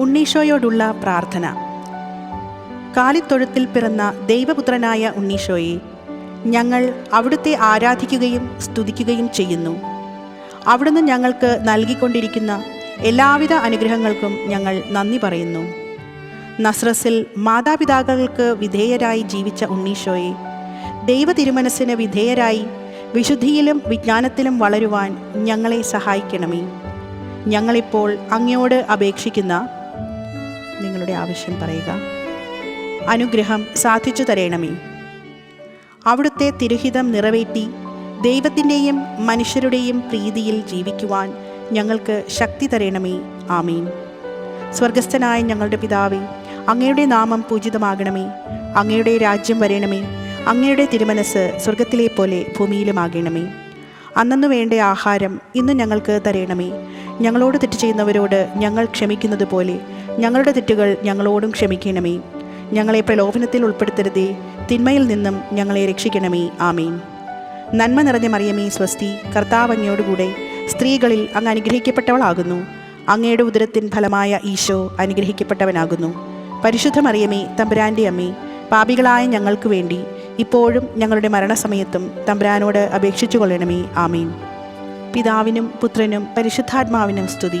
ഉണ്ണീശോയോടുള്ള പ്രാർത്ഥന. കാലിത്തൊഴുത്തിൽ പിറന്ന ദൈവപുത്രനായ ഉണ്ണീഷോയെ ഞങ്ങൾ അവിടുത്തെ ആരാധിക്കുകയും സ്തുതിക്കുകയും ചെയ്യുന്നു. അവിടുന്ന് ഞങ്ങൾക്ക് നൽകിക്കൊണ്ടിരിക്കുന്ന എല്ലാവിധ അനുഗ്രഹങ്ങൾക്കും ഞങ്ങൾ നന്ദി പറയുന്നു. നസ്രസിൽ മാതാപിതാക്കൾക്ക് വിധേയരായി ജീവിച്ച ഉണ്ണീഷോയെ ദൈവ തിരുമനസ്സിന് വിധേയരായി വിശുദ്ധിയിലും വിജ്ഞാനത്തിലും വളരുവാൻ ഞങ്ങളെ സഹായിക്കണമേ. ഞങ്ങളിപ്പോൾ അങ്ങയോട് അപേക്ഷിക്കുന്ന നിങ്ങളുടെ ആവശ്യം പറയുക. അനുഗ്രഹം സാധിച്ചു തരേണമേ. അവിടുത്തെ തിരുഹിതം നിറവേറ്റി ദൈവത്തിന്റെയും മനുഷ്യരുടെയും പ്രീതിയിൽ ജീവിക്കുവാൻ ഞങ്ങൾക്ക് ശക്തി തരേണമേ. ആമീൻ. സ്വർഗസ്ഥനായ ഞങ്ങളുടെ പിതാവേ അങ്ങയുടെ നാമം പൂജിതമാകണമേ. അങ്ങയുടെ രാജ്യം വരേണമേ. അങ്ങയുടെ തിരുമനസ് സ്വർഗത്തിലെ പോലെ ഭൂമിയിലുമാകണമേ. അന്നു വേണ്ട ആഹാരം ഇന്ന് ഞങ്ങൾക്ക് തരേണമേ. ഞങ്ങളോട് തെറ്റ് ചെയ്യുന്നവരോട് ഞങ്ങൾ ക്ഷമിക്കുന്നത് പോലെ ഞങ്ങളുടെ തെറ്റുകൾ ഞങ്ങളോടും ക്ഷമിക്കണമേ. ഞങ്ങളെ പ്രലോഭനത്തിൽ ഉൾപ്പെടുത്തരുതേ. തിന്മയിൽ നിന്നും ഞങ്ങളെ രക്ഷിക്കണമേ. ആമീൻ. നന്മ നിറഞ്ഞ മറിയമേ സ്വസ്തി കർത്താവങ്ങയോടുകൂടെ സ്ത്രീകളിൽ അങ്ങ് അനുഗ്രഹിക്കപ്പെട്ടവളാകുന്നു. അങ്ങയുടെ ഉദരത്തിൻ ഫലമായ ഈശോ അനുഗ്രഹിക്കപ്പെട്ടവനാകുന്നു. പരിശുദ്ധ മറിയമേ തമ്പുരാന്റെ അമ്മേ പാപികളായ ഞങ്ങൾക്ക് വേണ്ടി ഇപ്പോഴും ഞങ്ങളുടെ മരണസമയത്തും തമ്പുരാനോട് അപേക്ഷിച്ചു കൊള്ളണമേ ആമീൻ. പിതാവിനും പുത്രനും പരിശുദ്ധാത്മാവിനും സ്തുതി.